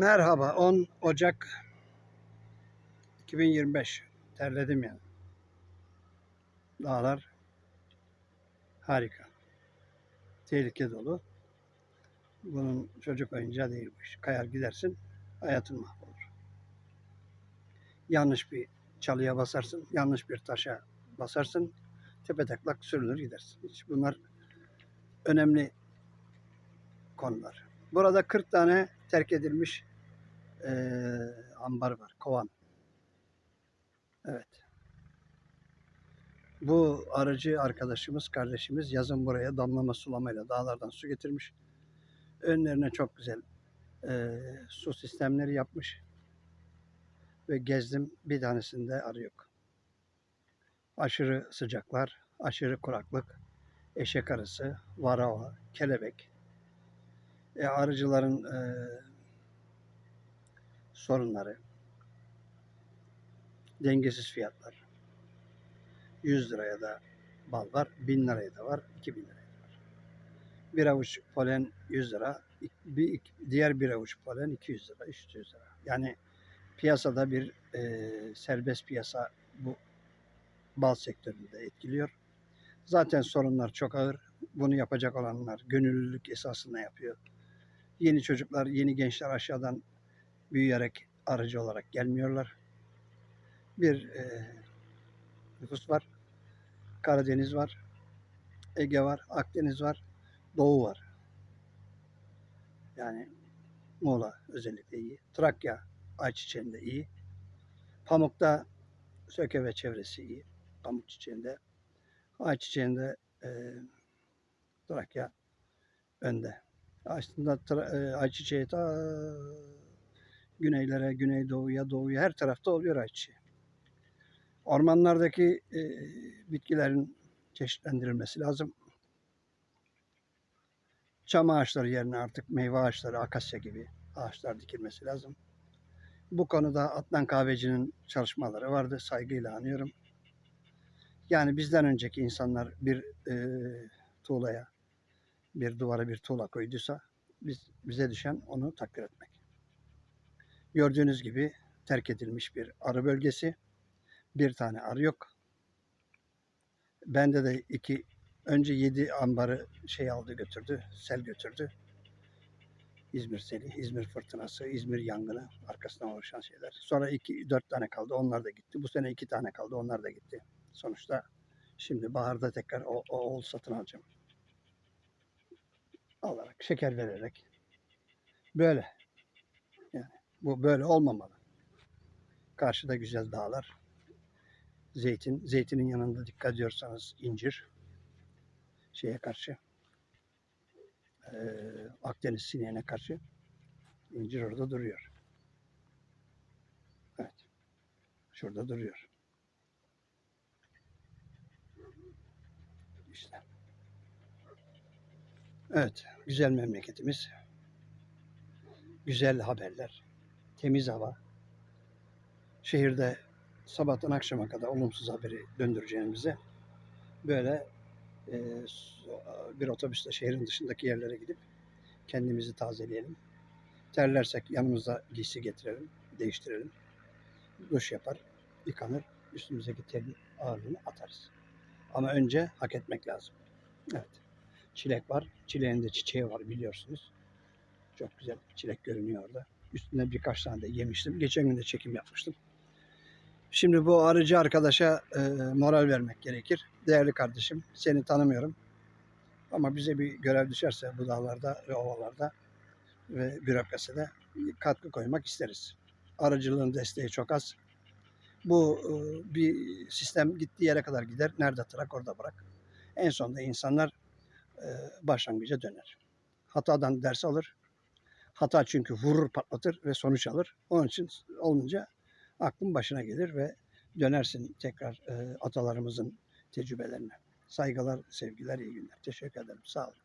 Merhaba 10 Ocak 2025 terledim yani. Dağlar harika. Tehlike dolu. Bunun çocuk oyuncağı değil bu iş. Kayar gidersin hayatın mahvolur. Yanlış bir çalıya basarsın, yanlış bir taşa basarsın, tepe taklak sürünür gidersin. Hiç bunlar önemli konular. Burada 40 tane terk edilmiş eee, ambar var, kovan. Evet. Bu aracı arkadaşımız, kardeşimiz yazın buraya damlama sulamayla dağlardan su getirmiş. Önlerine çok güzel eee, su sistemleri yapmış. Ve gezdim bir tanesinde arı yok. Aşırı sıcaklar, aşırı kuraklık, eşek arısı, varava, kelebek, e, arıcıların e, sorunları, dengesiz fiyatlar. 100 liraya da bal var, 1000 liraya da var, 2000 liraya da var. Bir avuç polen 100 lira, bir, diğer bir avuç polen 200 lira, 300 lira. Yani piyasada bir e, serbest piyasa bu bal sektöründe etkiliyor. Zaten sorunlar çok ağır. Bunu yapacak olanlar gönüllülük esasında yapıyor. Yeni çocuklar, yeni gençler aşağıdan büyüyerek aracı olarak gelmiyorlar. Bir e, nüfus var. Karadeniz var. Ege var. Akdeniz var. Doğu var. Yani Muğla özellikle iyi. Trakya ayçiçeğinde iyi. Pamuk'ta Söke ve çevresi iyi. Pamuk çiçeğinde. Ayçiçeğinde e, Trakya önde. Aslında tra- e, ayçiçeği ta güneylere, güneydoğuya, doğuya her tarafta oluyor ayçiçeği. Ormanlardaki e, bitkilerin çeşitlendirilmesi lazım. Çam ağaçları yerine artık meyve ağaçları, akasya gibi ağaçlar dikilmesi lazım. Bu konuda Atlan Kahveci'nin çalışmaları vardı. Saygıyla anıyorum. Yani bizden önceki insanlar bir e, tuğlaya, bir duvara bir tuğla koyduysa biz bize düşen onu takdir etmek. Gördüğünüz gibi terk edilmiş bir arı bölgesi. Bir tane arı yok. Bende de iki önce yedi ambarı şey aldı götürdü, sel götürdü. İzmir seli, İzmir fırtınası, İzmir yangını arkasından oluşan şeyler. Sonra iki, dört tane kaldı, onlar da gitti. Bu sene iki tane kaldı, onlar da gitti. Sonuçta şimdi baharda tekrar o, o oğul satın alacağım alarak, şeker vererek böyle. Bu böyle olmamalı. Karşıda güzel dağlar. Zeytin, zeytinin yanında dikkat ediyorsanız incir şeye karşı eee, Akdeniz sineğine karşı incir orada duruyor. Evet. Şurada duruyor. İşte. Evet, güzel memleketimiz. Güzel haberler, temiz hava. Şehirde sabahtan akşama kadar olumsuz haberi döndüreceğimize böyle e, bir otobüsle şehrin dışındaki yerlere gidip kendimizi tazeleyelim. Terlersek yanımıza giysi getirelim, değiştirelim. Duş yapar, yıkanır, üstümüzdeki terin ağırlığını atarız. Ama önce hak etmek lazım. Evet. Çilek var. Çileğin de çiçeği var biliyorsunuz. Çok güzel çilek görünüyor orada. Üstüne birkaç tane de yemiştim. Geçen gün de çekim yapmıştım. Şimdi bu arıcı arkadaşa e, moral vermek gerekir. Değerli kardeşim, seni tanımıyorum. Ama bize bir görev düşerse bu dağlarda ve ovalarda ve bürokraside katkı koymak isteriz. Arıcılığın desteği çok az. Bu e, bir sistem gittiği yere kadar gider. Nerede tırak orada bırak. En sonunda insanlar e, başlangıca döner. Hatadan ders alır. Hata çünkü vurur patlatır ve sonuç alır. Onun için olunca aklın başına gelir ve dönersin tekrar e, atalarımızın tecrübelerine. Saygılar, sevgiler, iyi günler. Teşekkür ederim. Sağ olun.